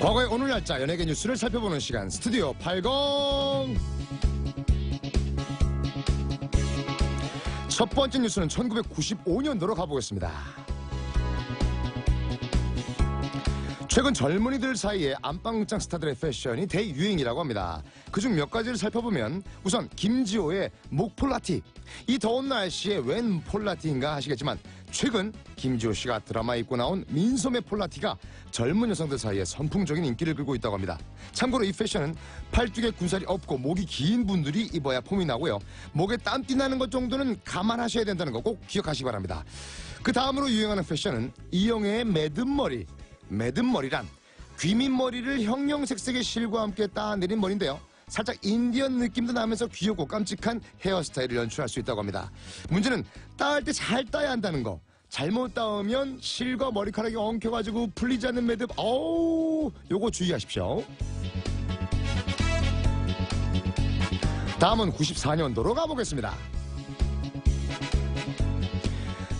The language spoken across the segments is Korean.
과거의 오늘 날짜 연예계 뉴스를 살펴보는 시간 스튜디오 80 첫 번째 뉴스는 1995년도로 가보겠습니다. 최근 젊은이들 사이에 안방극장 스타들의 패션이 대유행이라고 합니다. 그중 몇 가지를 살펴보면 우선 김지호의 목폴라티. 이 더운 날씨에 웬 폴라티인가 하시겠지만 최근 김지호 씨가 드라마에 입고 나온 민소매 폴라티가 젊은 여성들 사이에 선풍적인 인기를 끌고 있다고 합니다. 참고로 이 패션은 팔뚝에 군살이 없고 목이 긴 분들이 입어야 폼이 나고요. 목에 땀띠 나는 것 정도는 감안하셔야 된다는 거 꼭 기억하시기 바랍니다. 그 다음으로 유행하는 패션은 이영애의 매듭머리. 매듭머리란 귀밑머리를 형형색색의 실과 함께 따내린 머리인데요. 살짝 인디언 느낌도 나면서 귀엽고 깜찍한 헤어스타일을 연출할 수 있다고 합니다. 문제는 따을 때잘 따야 한다는 거. 잘못 따으면 실과 머리카락이 엉켜가지고 풀리지 않는 매듭. 어우, 요거 주의하십시오. 다음은 94년도로 가보겠습니다.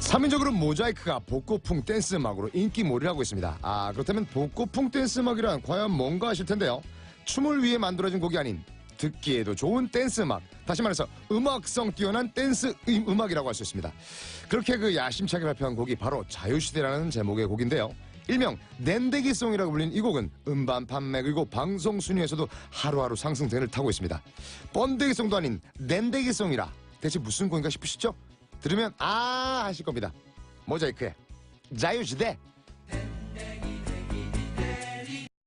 3인적으로 모자이크가 복고풍 댄스 음악으로 인기몰이를 하고 있습니다. 아 그렇다면 복고풍 댄스 음악이란 과연 뭔가 하실 텐데요. 춤을 위해 만들어진 곡이 아닌 듣기에도 좋은 댄스 음악. 다시 말해서 음악성 뛰어난 댄스 음- 음악이라고 할 수 있습니다. 그렇게 그 야심차게 발표한 곡이 바로 자유시대라는 제목의 곡인데요. 일명 낸데기송이라고 불리는 이 곡은 음반 판매 그리고 방송 순위에서도 하루하루 상승세를 타고 있습니다. 번데기송도 아닌 낸데기송이라 대체 무슨 곡인가 싶으시죠? 들으면 아 하실 겁니다. 모자이크의 자유시대